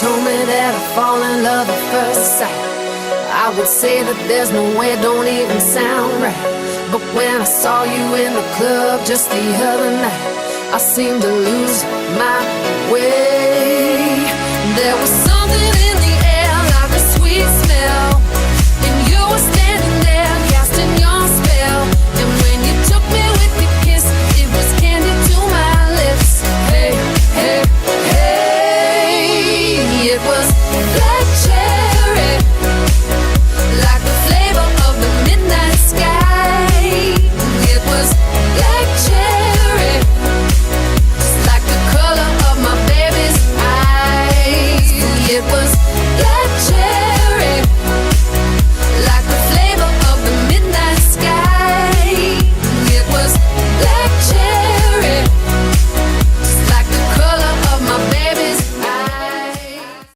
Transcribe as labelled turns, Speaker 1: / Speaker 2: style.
Speaker 1: told me that I fall in love at first sight, I would say that there's no way, don't even sound right. But when I saw you in the club just the other night, I seemed to lose my way. There was something in the air, like a sweet.